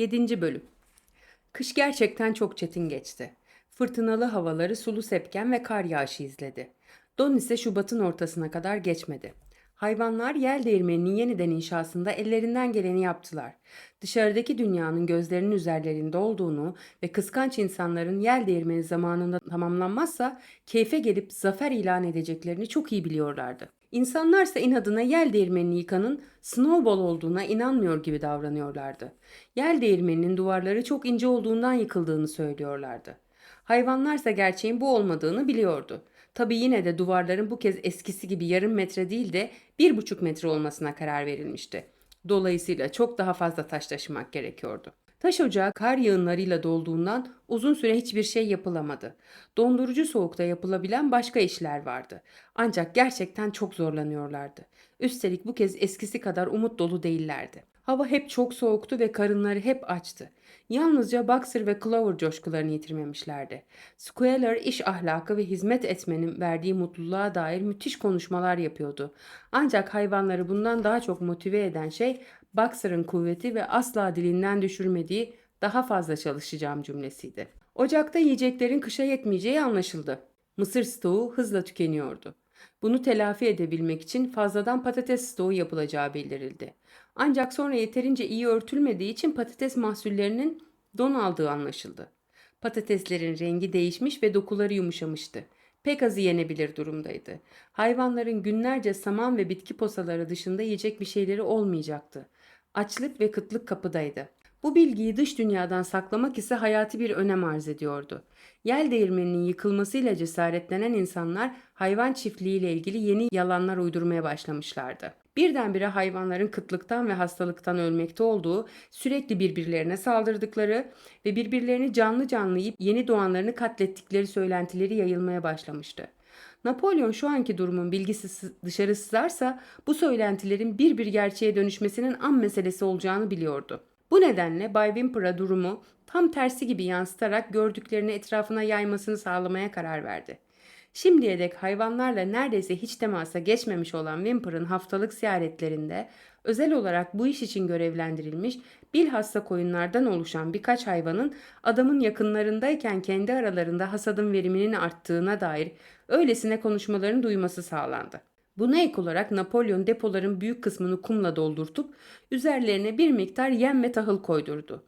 7. Bölüm Kış gerçekten çok çetin geçti. Fırtınalı havaları sulu sepken ve kar yağışı izledi. Don ise Şubat'ın ortasına kadar geçmedi. Hayvanlar yel değirmeninin yeniden inşasında ellerinden geleni yaptılar. Dışarıdaki dünyanın gözlerinin üzerlerinde olduğunu ve kıskanç insanların yel değirmeni zamanında tamamlanmazsa keyfe gelip zafer ilan edeceklerini çok iyi biliyorlardı. İnsanlarsa inadına yel değirmenini yıkanın snowball olduğuna inanmıyor gibi davranıyorlardı. Yel değirmeninin duvarları çok ince olduğundan yıkıldığını söylüyorlardı. Hayvanlarsa gerçeğin bu olmadığını biliyordu. Tabi yine de duvarların bu kez eskisi gibi yarım metre değil de bir buçuk metre olmasına karar verilmişti. Dolayısıyla çok daha fazla taş taşımak gerekiyordu. Taş ocağı kar yağınlarıyla dolduğundan uzun süre hiçbir şey yapılamadı. Dondurucu soğukta yapılabilen başka işler vardı. Ancak gerçekten çok zorlanıyorlardı. Üstelik bu kez eskisi kadar umut dolu değillerdi. Hava hep çok soğuktu ve karınları hep açtı. Yalnızca Boxer ve Clover coşkularını yitirmemişlerdi. Squealer iş ahlakı ve hizmet etmenin verdiği mutluluğa dair müthiş konuşmalar yapıyordu. Ancak hayvanları bundan daha çok motive eden şey Boxer'ın kuvveti ve asla dilinden düşürmediği daha fazla çalışacağım cümlesiydi. Ocakta yiyeceklerin kışa yetmeyeceği anlaşıldı. Mısır stoğu hızla tükeniyordu. Bunu telafi edebilmek için fazladan patates stoğu yapılacağı bildirildi. Ancak sonra yeterince iyi örtülmediği için patates mahsullerinin don aldığı anlaşıldı. Patateslerin rengi değişmiş ve dokuları yumuşamıştı. Pek azı yenebilir durumdaydı. Hayvanların günlerce saman ve bitki posaları dışında yiyecek bir şeyleri olmayacaktı. Açlık ve kıtlık kapıdaydı. Bu bilgiyi dış dünyadan saklamak ise hayati bir önem arz ediyordu. Yel değirmeninin yıkılmasıyla cesaretlenen insanlar hayvan çiftliğiyle ilgili yeni yalanlar uydurmaya başlamışlardı. Birdenbire hayvanların kıtlıktan ve hastalıktan ölmekte olduğu, sürekli birbirlerine saldırdıkları ve birbirlerini canlı canlı yiyip yeni doğanlarını katlettikleri söylentileri yayılmaya başlamıştı. Napolyon şu anki durumun bilgisi dışarı sızarsa bu söylentilerin bir bir gerçeğe dönüşmesinin an meselesi olacağını biliyordu. Bu nedenle Bay Wimper'a durumu tam tersi gibi yansıtarak gördüklerini etrafına yaymasını sağlamaya karar verdi. Şimdiye dek hayvanlarla neredeyse hiç temasa geçmemiş olan Wimper'ın haftalık ziyaretlerinde özel olarak bu iş için görevlendirilmiş bilhassa koyunlardan oluşan birkaç hayvanın adamın yakınlarındayken kendi aralarında hasadın veriminin arttığına dair öylesine konuşmalarını duyması sağlandı. Buna ek olarak Napolyon depoların büyük kısmını kumla doldurtup üzerlerine bir miktar yem ve tahıl koydurdu.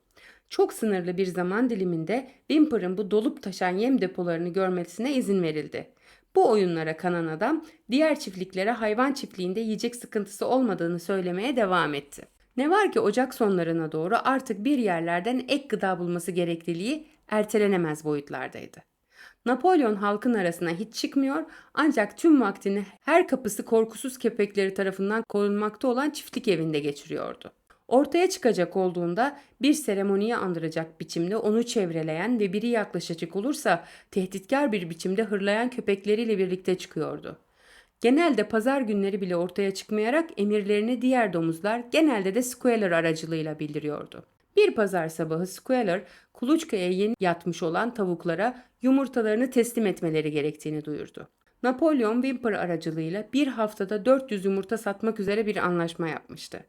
Çok sınırlı bir zaman diliminde Wimper'ın bu dolup taşan yem depolarını görmesine izin verildi. Bu oyunlara kanan adam diğer çiftliklere hayvan çiftliğinde yiyecek sıkıntısı olmadığını söylemeye devam etti. Ne var ki Ocak sonlarına doğru artık bir yerlerden ek gıda bulması gerekliliği ertelenemez boyutlardaydı. Napolyon halkın arasına hiç çıkmıyor ancak tüm vaktini her kapısı korkusuz köpekleri tarafından korunmakta olan çiftlik evinde geçiriyordu. Ortaya çıkacak olduğunda bir seremoniye andıracak biçimde onu çevreleyen ve biri yaklaşacak olursa tehditkar bir biçimde hırlayan köpekleriyle birlikte çıkıyordu. Genelde pazar günleri bile ortaya çıkmayarak emirlerini diğer domuzlar genelde de Squealer aracılığıyla bildiriyordu. Bir pazar sabahı Squealer, kuluçkaya yeni yatmış olan tavuklara yumurtalarını teslim etmeleri gerektiğini duyurdu. Napolyon Wimper aracılığıyla bir haftada 400 yumurta satmak üzere bir anlaşma yapmıştı.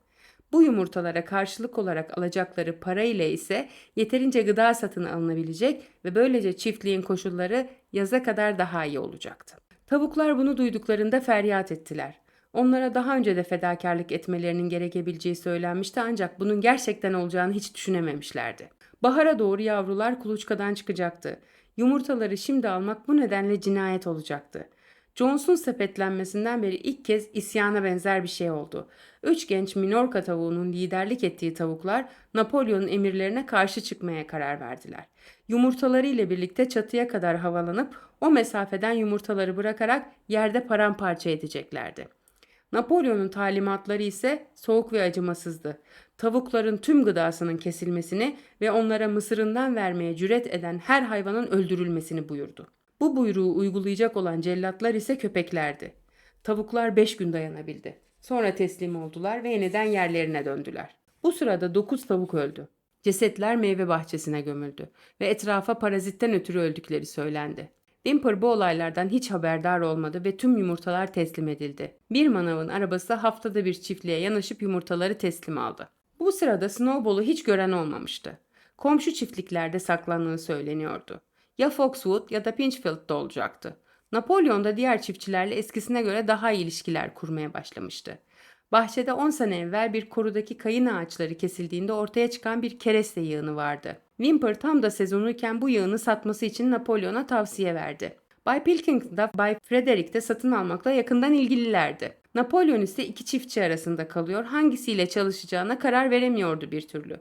Bu yumurtalara karşılık olarak alacakları para ile ise yeterince gıda satın alınabilecek ve böylece çiftliğin koşulları yaza kadar daha iyi olacaktı. Tavuklar bunu duyduklarında feryat ettiler. Onlara daha önce de fedakarlık etmelerinin gerekebileceği söylenmişti ancak bunun gerçekten olacağını hiç düşünememişlerdi. Bahara doğru yavrular kuluçkadan çıkacaktı. Yumurtaları şimdi almak bu nedenle cinayet olacaktı. Jones'un sepetlenmesinden beri ilk kez isyana benzer bir şey oldu. Üç genç Minorka tavuğunun liderlik ettiği tavuklar Napolyon'un emirlerine karşı çıkmaya karar verdiler. Yumurtaları ile birlikte çatıya kadar havalanıp o mesafeden yumurtaları bırakarak yerde paramparça edeceklerdi. Napolyon'un talimatları ise soğuk ve acımasızdı. Tavukların tüm gıdasının kesilmesini ve onlara mısırından vermeye cüret eden her hayvanın öldürülmesini buyurdu. Bu buyruğu uygulayacak olan cellatlar ise köpeklerdi. Tavuklar beş gün dayanabildi. Sonra teslim oldular ve yeniden yerlerine döndüler. Bu sırada dokuz tavuk öldü. Cesetler meyve bahçesine gömüldü ve etrafa parazitten ötürü öldükleri söylendi. Wimper bu olaylardan hiç haberdar olmadı ve tüm yumurtalar teslim edildi. Bir manavın arabası haftada bir çiftliğe yanaşıp yumurtaları teslim aldı. Bu sırada Snowball'u hiç gören olmamıştı. Komşu çiftliklerde saklandığı söyleniyordu. Ya Foxwood ya da Pinchfield'da olacaktı. Napolyon da diğer çiftçilerle eskisine göre daha iyi ilişkiler kurmaya başlamıştı. Bahçede 10 sene evvel bir korudaki kayın ağaçları kesildiğinde ortaya çıkan bir kereste yığını vardı. Wimper tam da sezonuyken bu yığını satması için Napolyon'a tavsiye verdi. Bay Pilkington da Bay Frederick de satın almakla yakından ilgililerdi. Napolyon ise iki çiftçi arasında kalıyor, hangisiyle çalışacağına karar veremiyordu bir türlü.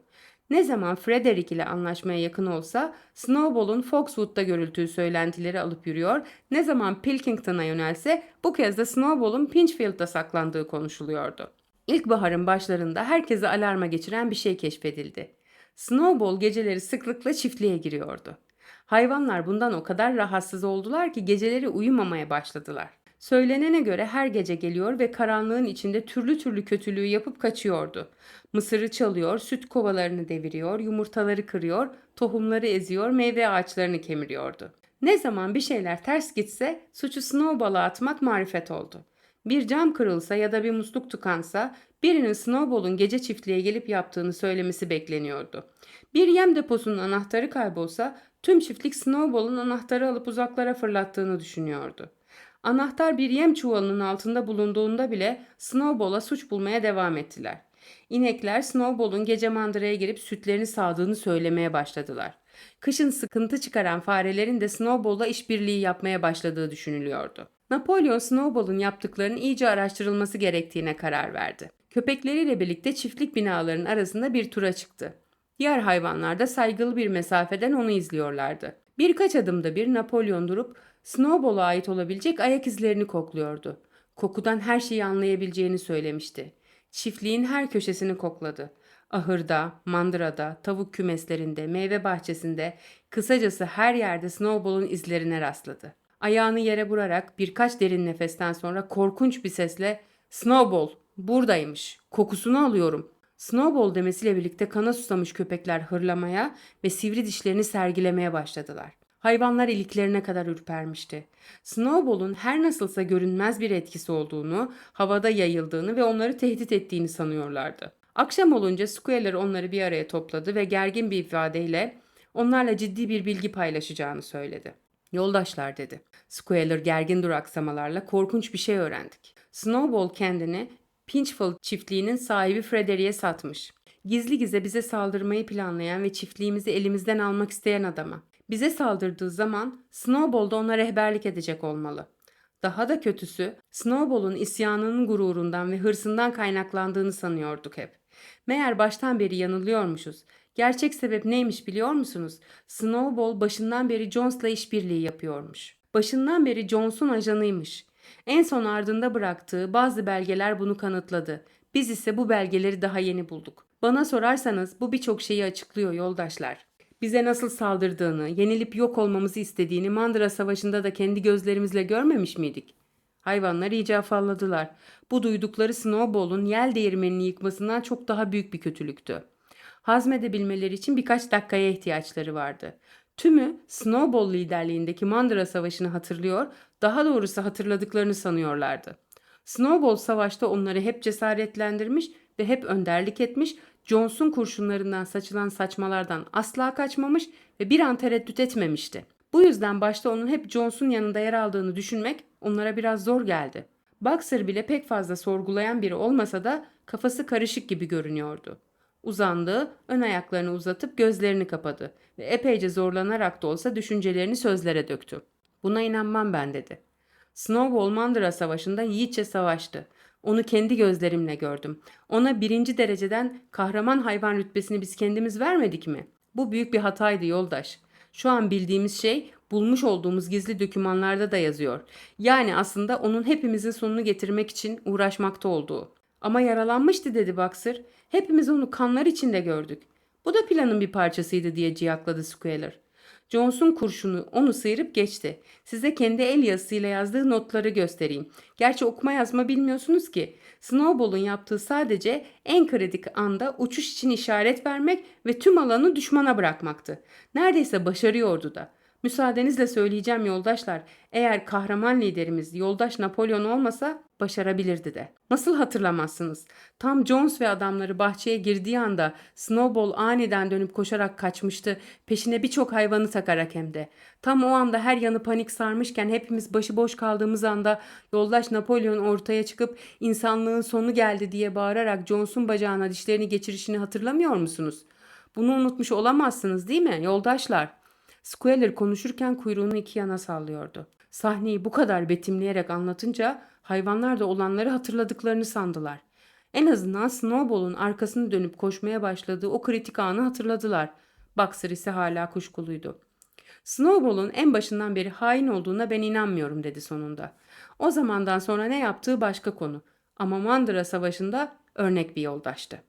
Ne zaman Frederick ile anlaşmaya yakın olsa Snowball'un Foxwood'da görüldüğü söylentileri alıp yürüyor, ne zaman Pilkington'a yönelse bu kez de Snowball'un Pinchfield'da saklandığı konuşuluyordu. İlkbaharın başlarında herkesi alarma geçiren bir şey keşfedildi. Snowball geceleri sıklıkla çiftliğe giriyordu. Hayvanlar bundan o kadar rahatsız oldular ki geceleri uyumamaya başladılar. Söylenene göre her gece geliyor ve karanlığın içinde türlü türlü kötülüğü yapıp kaçıyordu. Mısırı çalıyor, süt kovalarını deviriyor, yumurtaları kırıyor, tohumları eziyor, meyve ağaçlarını kemiriyordu. Ne zaman bir şeyler ters gitse suçu Snowball'a atmak marifet oldu. Bir cam kırılsa ya da bir musluk tıkansa birinin Snowball'un gece çiftliğe gelip yaptığını söylemesi bekleniyordu. Bir yem deposunun anahtarı kaybolsa tüm çiftlik Snowball'un anahtarı alıp uzaklara fırlattığını düşünüyordu. Anahtar bir yem çuvalının altında bulunduğunda bile Snowball'a suç bulmaya devam ettiler. İnekler Snowball'un gece mandıraya girip sütlerini sağdığını söylemeye başladılar. Kışın sıkıntı çıkaran farelerin de Snowball'la işbirliği yapmaya başladığı düşünülüyordu. Napolyon Snowball'un yaptıklarının iyice araştırılması gerektiğine karar verdi. Köpekleriyle birlikte çiftlik binalarının arasında bir tura çıktı. Diğer hayvanlar da saygılı bir mesafeden onu izliyorlardı. Birkaç adımda bir Napolyon durup Snowball'a ait olabilecek ayak izlerini kokluyordu. Kokudan her şeyi anlayabileceğini söylemişti. Çiftliğin her köşesini kokladı. Ahırda, mandırada, tavuk kümeslerinde, meyve bahçesinde, kısacası her yerde Snowball'un izlerine rastladı. Ayağını yere vurarak birkaç derin nefesten sonra korkunç bir sesle ''Snowball, buradaymış, kokusunu alıyorum.'' Snowball demesiyle birlikte kana susamış köpekler hırlamaya ve sivri dişlerini sergilemeye başladılar. Hayvanlar iliklerine kadar ürpermişti. Snowball'un her nasılsa görünmez bir etkisi olduğunu, havada yayıldığını ve onları tehdit ettiğini sanıyorlardı. Akşam olunca Squealer onları bir araya topladı ve gergin bir ifadeyle onlarla ciddi bir bilgi paylaşacağını söyledi. Yoldaşlar dedi. Squealer gergin duraksamalarla korkunç bir şey öğrendik. Snowball kendini Pinchfield çiftliğinin sahibi Frederick'e satmış. Gizli gizli bize saldırmayı planlayan ve çiftliğimizi elimizden almak isteyen adama. Bize saldırdığı zaman Snowball da ona rehberlik edecek olmalı. Daha da kötüsü Snowball'un isyanının gururundan ve hırsından kaynaklandığını sanıyorduk hep. Meğer baştan beri yanılıyormuşuz. Gerçek sebep neymiş biliyor musunuz? Snowball başından beri Jones'la işbirliği yapıyormuş. Başından beri Jones'un ajanıymış. En son ardında bıraktığı bazı belgeler bunu kanıtladı. Biz ise bu belgeleri daha yeni bulduk. Bana sorarsanız bu birçok şeyi açıklıyor yoldaşlar. Bize nasıl saldırdığını, yenilip yok olmamızı istediğini Mandıra Savaşı'nda da kendi gözlerimizle görmemiş miydik? Hayvanlar iyice afalladılar. Bu duydukları Snowball'un yel değirmenini yıkmasından çok daha büyük bir kötülüktü. Hazmedebilmeleri için birkaç dakikaya ihtiyaçları vardı. Tümü Snowball liderliğindeki Mandıra Savaşı'nı hatırlıyor, daha doğrusu hatırladıklarını sanıyorlardı. Snowball savaşta onları hep cesaretlendirmiş ve hep önderlik etmiş, Jones'un kurşunlarından saçılan saçmalardan asla kaçmamış ve bir an tereddüt etmemişti. Bu yüzden başta onun hep Jones'un yanında yer aldığını düşünmek onlara biraz zor geldi. Boxer bile pek fazla sorgulayan biri olmasa da kafası karışık gibi görünüyordu. Uzandı, ön ayaklarını uzatıp gözlerini kapadı ve epeyce zorlanarak da olsa düşüncelerini sözlere döktü. Buna inanmam ben dedi. Snowball Mandıra Savaşı'nda yiğitçe savaştı. Onu kendi gözlerimle gördüm. Ona birinci dereceden kahraman hayvan rütbesini biz kendimiz vermedik mi? Bu büyük bir hataydı yoldaş. Şu an bildiğimiz şey bulmuş olduğumuz gizli dokümanlarda da yazıyor. Yani aslında onun hepimizin sonunu getirmek için uğraşmakta olduğu. Ama yaralanmıştı dedi Boxer. Hepimiz onu kanlar içinde gördük. Bu da planın bir parçasıydı diye ciyakladı Squealer. Jones'un kurşunu onu sıyırıp geçti. Size kendi el yazısıyla yazdığı notları göstereyim. Gerçi okuma yazma bilmiyorsunuz ki. Snowball'un yaptığı sadece en kritik anda uçuş için işaret vermek ve tüm alanı düşmana bırakmaktı. Neredeyse başarıyordu da. Müsaadenizle söyleyeceğim yoldaşlar. Eğer kahraman liderimiz yoldaş Napolyon olmasa başarabilirdi de. Nasıl hatırlamazsınız? Tam Jones ve adamları bahçeye girdiği anda Snowball aniden dönüp koşarak kaçmıştı. Peşine birçok hayvanı takarak hem de. Tam o anda her yanı panik sarmışken hepimiz başıboş kaldığımız anda yoldaş Napolyon ortaya çıkıp insanlığın sonu geldi diye bağırarak Jones'un bacağına dişlerini geçirişini hatırlamıyor musunuz? Bunu unutmuş olamazsınız değil mi yoldaşlar? Squealer konuşurken kuyruğunu iki yana sallıyordu. Sahneyi bu kadar betimleyerek anlatınca hayvanlar da olanları hatırladıklarını sandılar. En azından Snowball'un arkasını dönüp koşmaya başladığı o kritik anı hatırladılar. Boxer ise hala kuşkuluydu. Snowball'un en başından beri hain olduğuna ben inanmıyorum dedi sonunda. O zamandan sonra ne yaptığı başka konu. Ama Mandıra Savaşı'nda örnek bir yoldaştı.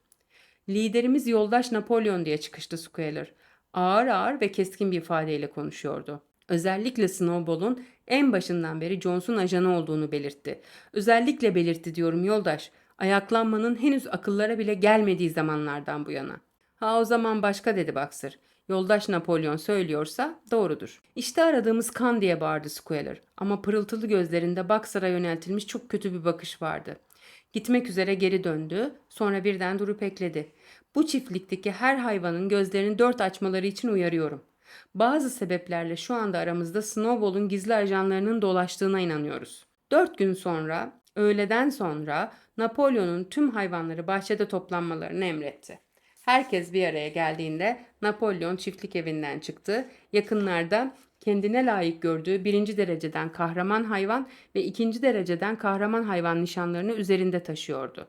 Liderimiz yoldaş Napolyon diye çıkıştı Squealer. Ağır ağır ve keskin bir ifadeyle konuşuyordu. Özellikle Snowball'un en başından beri Jones'un ajanı olduğunu belirtti. Özellikle belirtti diyorum yoldaş. Ayaklanmanın henüz akıllara bile gelmediği zamanlardan bu yana. Ha o zaman başka dedi Boxer. Yoldaş Napolyon söylüyorsa doğrudur. İşte aradığımız kan diye bağırdı Squealer. Ama pırıltılı gözlerinde Boxer'a yöneltilmiş çok kötü bir bakış vardı. Gitmek üzere geri döndü, sonra birden durup ekledi. Bu çiftlikteki her hayvanın gözlerini dört açmaları için uyarıyorum. Bazı sebeplerle şu anda aramızda Snowball'un gizli ajanlarının dolaştığına inanıyoruz. Dört gün sonra, öğleden sonra Napolyon'un tüm hayvanları bahçede toplanmalarını emretti. Herkes bir araya geldiğinde Napolyon çiftlik evinden çıktı. Yakınlarda kendine layık gördüğü birinci dereceden kahraman hayvan ve ikinci dereceden kahraman hayvan nişanlarını üzerinde taşıyordu.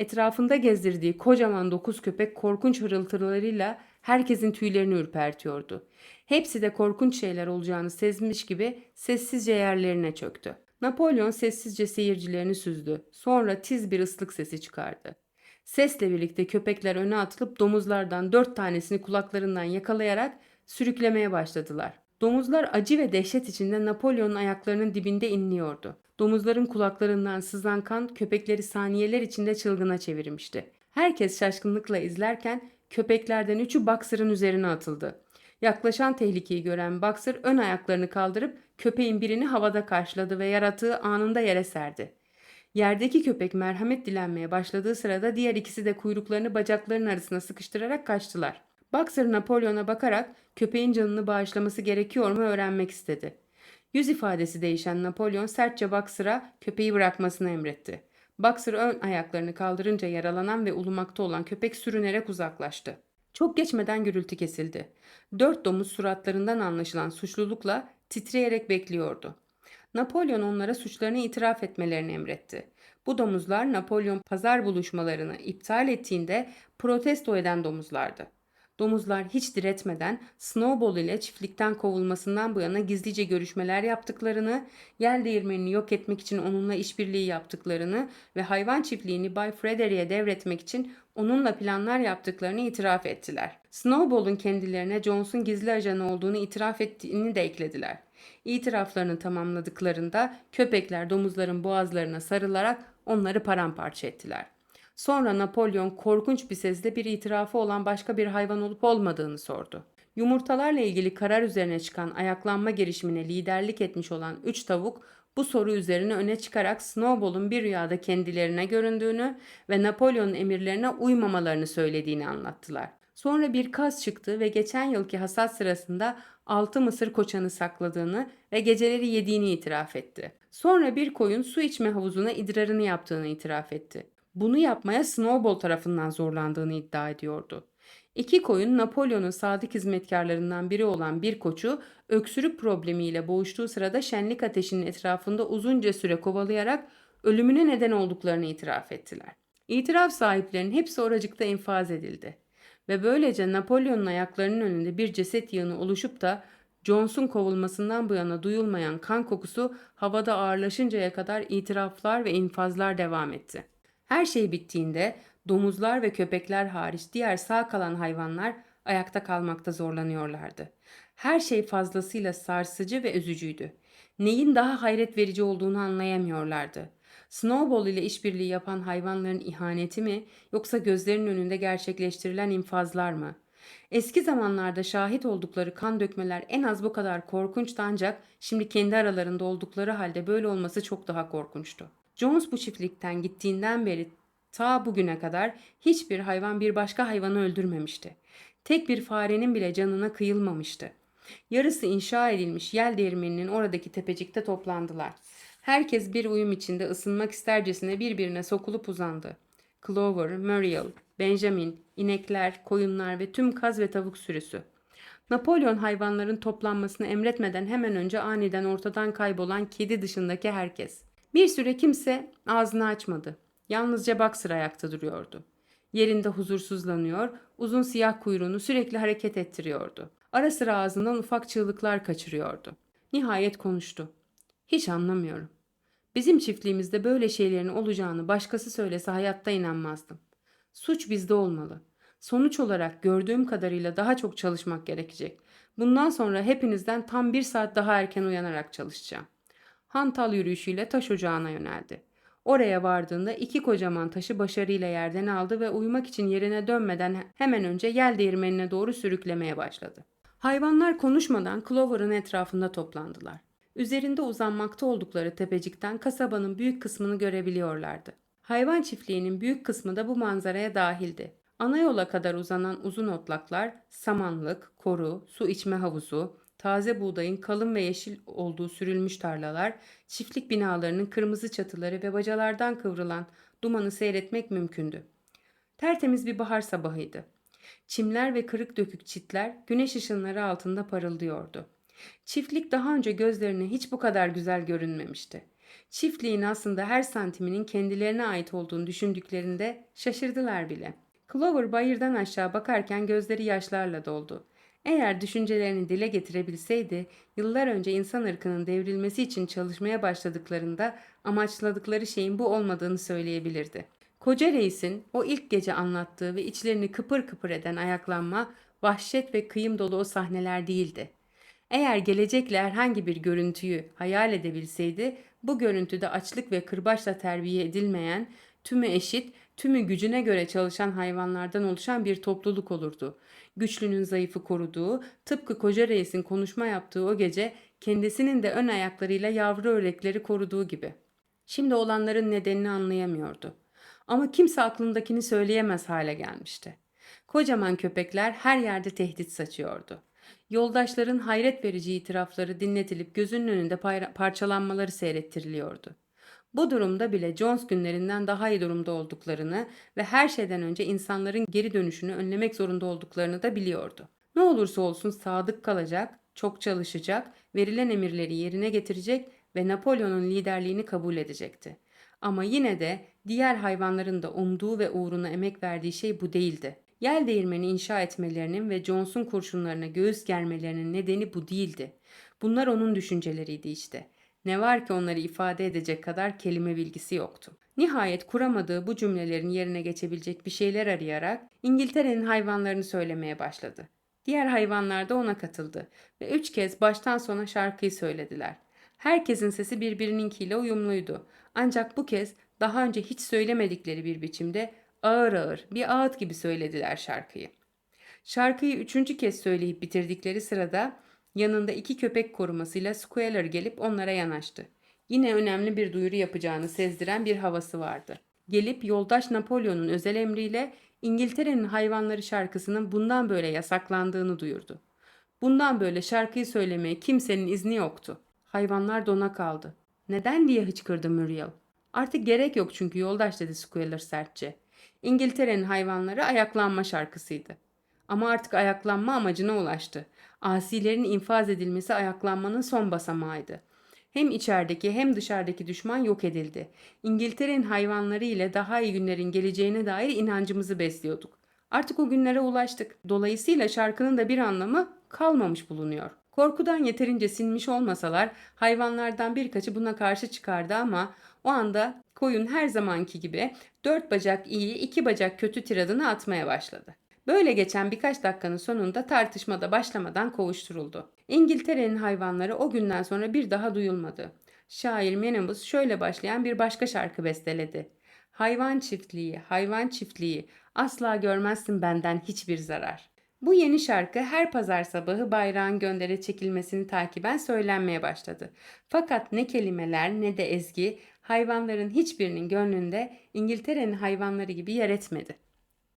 Etrafında gezdirdiği kocaman dokuz köpek korkunç hırıltılarıyla herkesin tüylerini ürpertiyordu. Hepsi de korkunç şeyler olacağını sezmiş gibi sessizce yerlerine çöktü. Napolyon sessizce seyircilerini süzdü. Sonra tiz bir ıslık sesi çıkardı. Sesle birlikte köpekler öne atılıp domuzlardan dört tanesini kulaklarından yakalayarak sürüklemeye başladılar. Domuzlar acı ve dehşet içinde Napolyon'un ayaklarının dibinde inliyordu. Domuzların kulaklarından sızan kan köpekleri saniyeler içinde çılgına çevirmişti. Herkes şaşkınlıkla izlerken köpeklerden üçü Boxer'ın üzerine atıldı. Yaklaşan tehlikeyi gören Boxer ön ayaklarını kaldırıp köpeğin birini havada karşıladı ve yaratığı anında yere serdi. Yerdeki köpek merhamet dilenmeye başladığı sırada diğer ikisi de kuyruklarını bacaklarının arasına sıkıştırarak kaçtılar. Boxer Napolyon'a bakarak köpeğin canını bağışlaması gerekiyor mu öğrenmek istedi. Yüz ifadesi değişen Napolyon sertçe Boxer'a köpeği bırakmasını emretti. Boxer ön ayaklarını kaldırınca yaralanan ve ulumakta olan köpek sürünerek uzaklaştı. Çok geçmeden gürültü kesildi. Dört domuz suratlarından anlaşılan suçlulukla titreyerek bekliyordu. Napolyon onlara suçlarını itiraf etmelerini emretti. Bu domuzlar Napolyon pazar buluşmalarını iptal ettiğinde protesto eden domuzlardı. Domuzlar hiç diretmeden Snowball ile çiftlikten kovulmasından bu yana gizlice görüşmeler yaptıklarını, yel değirmenini yok etmek için onunla işbirliği yaptıklarını ve hayvan çiftliğini Bay Frederick'e devretmek için onunla planlar yaptıklarını itiraf ettiler. Snowball'un kendilerine Jones'un gizli ajanı olduğunu itiraf ettiğini de eklediler. İtiraflarını tamamladıklarında köpekler domuzların boğazlarına sarılarak onları paramparça ettiler. Sonra Napolyon korkunç bir sesle bir itirafı olan başka bir hayvan olup olmadığını sordu. Yumurtalarla ilgili karar üzerine çıkan ayaklanma girişimine liderlik etmiş olan üç tavuk bu soru üzerine öne çıkarak Snowball'un bir rüyada kendilerine göründüğünü ve Napolyon'un emirlerine uymamalarını söylediğini anlattılar. Sonra bir kaz çıktı ve geçen yılki hasat sırasında altı mısır koçanı sakladığını ve geceleri yediğini itiraf etti. Sonra bir koyun su içme havuzuna idrarını yaptığını itiraf etti. Bunu yapmaya Snowball tarafından zorlandığını iddia ediyordu. İki koyun Napolyon'un sadık hizmetkarlarından biri olan bir koçu öksürük problemiyle boğuştuğu sırada şenlik ateşinin etrafında uzunca süre kovalayarak ölümüne neden olduklarını itiraf ettiler. İtiraf sahiplerinin hepsi oracıkta infaz edildi. Ve böylece Napolyon'un ayaklarının önünde bir ceset yığını oluşup da Jones'un kovulmasından bu yana duyulmayan kan kokusu havada ağırlaşıncaya kadar itiraflar ve infazlar devam etti. Her şey bittiğinde domuzlar ve köpekler hariç diğer sağ kalan hayvanlar ayakta kalmakta zorlanıyorlardı. Her şey fazlasıyla sarsıcı ve üzücüydü. Neyin daha hayret verici olduğunu anlayamıyorlardı. Snowball ile işbirliği yapan hayvanların ihaneti mi yoksa gözlerinin önünde gerçekleştirilen infazlar mı? Eski zamanlarda şahit oldukları kan dökmeler en az bu kadar korkunçtu ancak şimdi kendi aralarında oldukları halde böyle olması çok daha korkunçtu. Jones bu çiftlikten gittiğinden beri ta bugüne kadar hiçbir hayvan bir başka hayvanı öldürmemişti. Tek bir farenin bile canına kıyılmamıştı. Yarısı inşa edilmiş yel değirmeninin oradaki tepecikte toplandılar. Herkes bir uyum içinde ısınmak istercesine birbirine sokulup uzandı. Clover, Muriel, Benjamin, inekler, koyunlar ve tüm kaz ve tavuk sürüsü. Napolyon hayvanların toplanmasını emretmeden hemen önce aniden ortadan kaybolan kedi dışındaki herkes. Bir süre kimse ağzını açmadı. Yalnızca Boxer ayakta duruyordu. Yerinde huzursuzlanıyor, uzun siyah kuyruğunu sürekli hareket ettiriyordu. Ara sıra ağzından ufak çığlıklar kaçırıyordu. Nihayet konuştu. Hiç anlamıyorum. Bizim çiftliğimizde böyle şeylerin olacağını başkası söylese hayatta inanmazdım. Suç bizde olmalı. Sonuç olarak gördüğüm kadarıyla daha çok çalışmak gerekecek. Bundan sonra hepinizden tam bir saat daha erken uyanarak çalışacağım. Hantal yürüyüşüyle taş ocağına yöneldi. Oraya vardığında iki kocaman taşı başarıyla yerden aldı ve uyumak için yerine dönmeden hemen önce yel değirmenine doğru sürüklemeye başladı. Hayvanlar konuşmadan Clover'ın etrafında toplandılar. Üzerinde uzanmakta oldukları tepecikten kasabanın büyük kısmını görebiliyorlardı. Hayvan çiftliğinin büyük kısmı da bu manzaraya dahildi. Ana yola kadar uzanan uzun otlaklar, samanlık, koru, su içme havuzu, taze buğdayın kalın ve yeşil olduğu sürülmüş tarlalar, çiftlik binalarının kırmızı çatıları ve bacalardan kıvrılan dumanı seyretmek mümkündü. Tertemiz bir bahar sabahıydı. Çimler ve kırık dökük çitler güneş ışınları altında parıldıyordu. Çiftlik daha önce gözlerine hiç bu kadar güzel görünmemişti. Çiftliğin aslında her santiminin kendilerine ait olduğunu düşündüklerinde şaşırdılar bile. Clover bayırdan aşağı bakarken gözleri yaşlarla doldu. Eğer düşüncelerini dile getirebilseydi, yıllar önce insan ırkının devrilmesi için çalışmaya başladıklarında amaçladıkları şeyin bu olmadığını söyleyebilirdi. Koca reisin o ilk gece anlattığı ve içlerini kıpır kıpır eden ayaklanma, vahşet ve kıyım dolu o sahneler değildi. Eğer gelecekle herhangi bir görüntüyü hayal edebilseydi, bu görüntüde açlık ve kırbaçla terbiye edilmeyen, tümü eşit, tümü gücüne göre çalışan hayvanlardan oluşan bir topluluk olurdu. Güçlünün zayıfı koruduğu, tıpkı koca reisin konuşma yaptığı o gece kendisinin de ön ayaklarıyla yavru örekleri koruduğu gibi. Şimdi olanların nedenini anlayamıyordu. Ama kimse aklındakini söyleyemez hale gelmişti. Kocaman köpekler her yerde tehdit saçıyordu. Yoldaşların hayret verici itirafları dinletilip gözünün önünde parçalanmaları seyrettiriliyordu. Bu durumda bile Jones günlerinden daha iyi durumda olduklarını ve her şeyden önce insanların geri dönüşünü önlemek zorunda olduklarını da biliyordu. Ne olursa olsun sadık kalacak, çok çalışacak, verilen emirleri yerine getirecek ve Napolyon'un liderliğini kabul edecekti. Ama yine de diğer hayvanların da umduğu ve uğruna emek verdiği şey bu değildi. Yel değirmeni inşa etmelerinin ve Jones'un kurşunlarına göğüs germelerinin nedeni bu değildi. Bunlar onun düşünceleriydi işte. Ne var ki onları ifade edecek kadar kelime bilgisi yoktu. Nihayet kuramadığı bu cümlelerin yerine geçebilecek bir şeyler arayarak İngiltere'nin hayvanlarını söylemeye başladı. Diğer hayvanlar da ona katıldı ve üç kez baştan sona şarkıyı söylediler. Herkesin sesi birbirininkiyle uyumluydu. Ancak bu kez daha önce hiç söylemedikleri bir biçimde ağır ağır bir ağıt gibi söylediler şarkıyı. Şarkıyı üçüncü kez söyleyip bitirdikleri sırada yanında iki köpek korumasıyla Squealer gelip onlara yanaştı. Yine önemli bir duyuru yapacağını sezdiren bir havası vardı. Gelip yoldaş Napolyon'un özel emriyle İngiltere'nin hayvanları şarkısının bundan böyle yasaklandığını duyurdu. Bundan böyle şarkıyı söylemeye kimsenin izni yoktu. Hayvanlar dona kaldı. Neden diye hıçkırdı Muriel. Artık gerek yok çünkü yoldaş dedi Squealer sertçe. İngiltere'nin hayvanları ayaklanma şarkısıydı. Ama artık ayaklanma amacına ulaştı. Asilerin infaz edilmesi ayaklanmanın son basamağıydı. Hem içerideki hem dışarıdaki düşman yok edildi. İngiltere'nin hayvanları ile daha iyi günlerin geleceğine dair inancımızı besliyorduk. Artık o günlere ulaştık. Dolayısıyla şarkının da bir anlamı kalmamış bulunuyor. Korkudan yeterince sinmiş olmasalar hayvanlardan birkaçı buna karşı çıkardı ama o anda koyun her zamanki gibi dört bacak iyi iki bacak kötü tiradını atmaya başladı. Böyle geçen birkaç dakikanın sonunda tartışmada başlamadan kovuşturuldu. İngiltere'nin hayvanları o günden sonra bir daha duyulmadı. Şair Menemus şöyle başlayan bir başka şarkı besteledi. Hayvan çiftliği, hayvan çiftliği, asla görmezsin benden hiçbir zarar. Bu yeni şarkı her pazar sabahı bayrağın göndere çekilmesini takiben söylenmeye başladı. Fakat ne kelimeler ne de ezgi hayvanların hiçbirinin gönlünde İngiltere'nin hayvanları gibi yer etmedi.